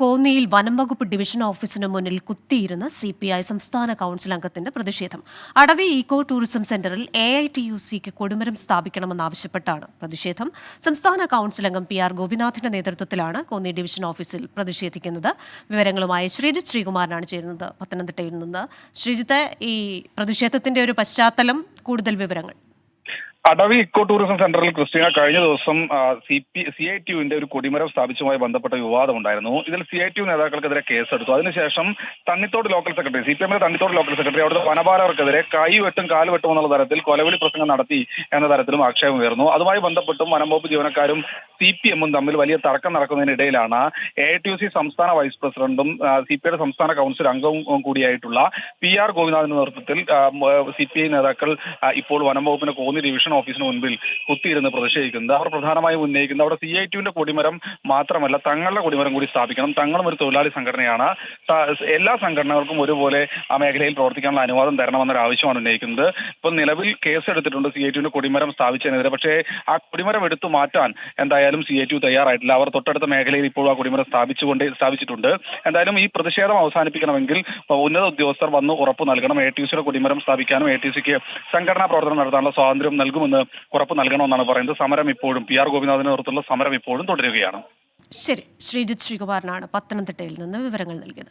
കോന്നിയിൽ വനംവകുപ്പ് ഡിവിഷൻ ഓഫീസിന് മുന്നിൽ കുത്തിയിരുന്ന സി പി ഐ സംസ്ഥാന കൌൺസിൽ അംഗത്തിന്റെ പ്രതിഷേധം. അടവി ഇക്കോ ടൂറിസം സെന്ററിൽ എ ഐ ടി യു സിക്ക് കൊടിമരം സ്ഥാപിക്കണമെന്നാവശ്യപ്പെട്ടാണ് പ്രതിഷേധം. സംസ്ഥാന കൌൺസിൽ അംഗം പി ആർ ഗോപിനാഥിന്റെ നേതൃത്വത്തിലാണ് കോന്നി ഡിവിഷൻ ഓഫീസിൽ പ്രതിഷേധിക്കുന്നത്. വിവരങ്ങളുമായി ശ്രീജിത്ത് ശ്രീകുമാരനാണ് ചേരുന്നത്. പത്തനംതിട്ടയിൽ നിന്ന് ശ്രീജിത്ത് ഈ പ്രതിഷേധത്തിന്റെ ഒരു പശ്ചാത്തലം കൂടുതൽ വിവരങ്ങൾ. അടവി ഇക്കോ ടൂറിസം സെന്ററിൽ ക്രിസ്റ്റീന കഴിഞ്ഞ ദിവസം C P C I T യുവിന്റെ ഒരു കൊടിമരം സ്ഥാപിച്ചുമായി ബന്ധപ്പെട്ട വിവാദം ഉണ്ടായിരുന്നു. ഇതിൽ സി ഐ ടി യു നേതാക്കൾക്കെതിരെ കേസെടുത്തു. അതിനുശേഷം Thannithodu local secretary C P എമ്മിന്റെ തണ്ണിത്തോട് ലോക്കൽ സെക്രട്ടറി അവിടുത്തെ വനപാലകർക്കെതിരെ കൈ വെട്ടും കാൽ വെട്ടും എന്നുള്ള തരത്തിൽ കൊലവിളി പ്രസംഗം നടത്തി എന്ന തരത്തിലും ആക്ഷേപം ഉയർന്നു അതുമായി ബന്ധപ്പെട്ടും വനം വകുപ്പ് ജീവനക്കാരും സി പി എമ്മും തമ്മിൽ വലിയ തർക്കം നടക്കുന്നതിനിടയിലാണ് എ ടി യു സി സംസ്ഥാന വൈസ് പ്രസിഡന്റും സി പി ഐയുടെ സംസ്ഥാന കൗൺസിൽ അംഗവും കൂടിയായിട്ടുള്ള പി ആർ ഗോപിനാഥിന്റെ നേതൃത്വത്തിൽ സി പി ഐ നേതാക്കൾ ഇപ്പോൾ വനം വകുപ്പിന്റെ കോന്നി ഡിവിഷൻ ഓഫീസിന് മുൻപിൽ കുത്തിയിരുന്ന് പ്രതിഷേധിക്കുന്നത് അവർ പ്രധാനമായും ഉന്നയിക്കുന്നത് അവിടെ സി ഐ ടിയുടെ കൊടിമരം മാത്രമല്ല തങ്ങളുടെ കൊടിമരം കൂടി സ്ഥാപിക്കണം. തങ്ങളും ഒരു തൊഴിലാളി സംഘടനയാണ്. എല്ലാ സംഘടനകൾക്കും ഒരുപോലെ ആ മേഖലയിൽ പ്രവർത്തിക്കാനുള്ള അനുവാദം തരണമെന്നൊരു ആവശ്യമാണ് ഉന്നയിക്കുന്നത്. ഇപ്പം നിലവിൽ കേസ് എടുത്തിട്ടുണ്ട് സി ഐ ടിയുടെ കൊടിമരം സ്ഥാപിച്ചതിനെതിരെ. പക്ഷേ ആ കൊടിമരം എടുത്തു മാറ്റാൻ എന്തായാലും സി എ ടു തയ്യാറായിട്ടില്ല. അവർ തൊട്ടടുത്ത മേഖലയിൽ ഇപ്പോൾ ആ കൊടിമരം സ്ഥാപിച്ചുകൊണ്ട് സ്ഥാപിച്ചിട്ടുണ്ട്. എന്തായാലും ഈ പ്രതിഷേധം അവസാനിപ്പിക്കണമെങ്കിൽ ഉന്നത ഉദ്യോഗസ്ഥർ വന്ന് ഉറപ്പ് നൽകണം. എ ടി സിയുടെ കൊടിമരം സ്ഥാപിക്കാനും എ ടി സിക്ക് സംഘടനാ പ്രവർത്തനം നടത്താനുള്ള സ്വാതന്ത്ര്യം നൽകുമെന്ന് ഉറപ്പ് നൽകണമെന്നാണ് പറയുന്നത്. സമരം ഇപ്പോഴും പി ആർ ഗോപിനാഥിന്റെ നേതൃത്വത്തിലുള്ള സമരം ഇപ്പോഴും തുടരുകയാണ്. ശരി. ശ്രീജിത് ശ്രീകുമാറിനാണ് പത്തനംതിട്ടയിൽ നിന്ന് വിവരങ്ങൾ നൽകിയത്.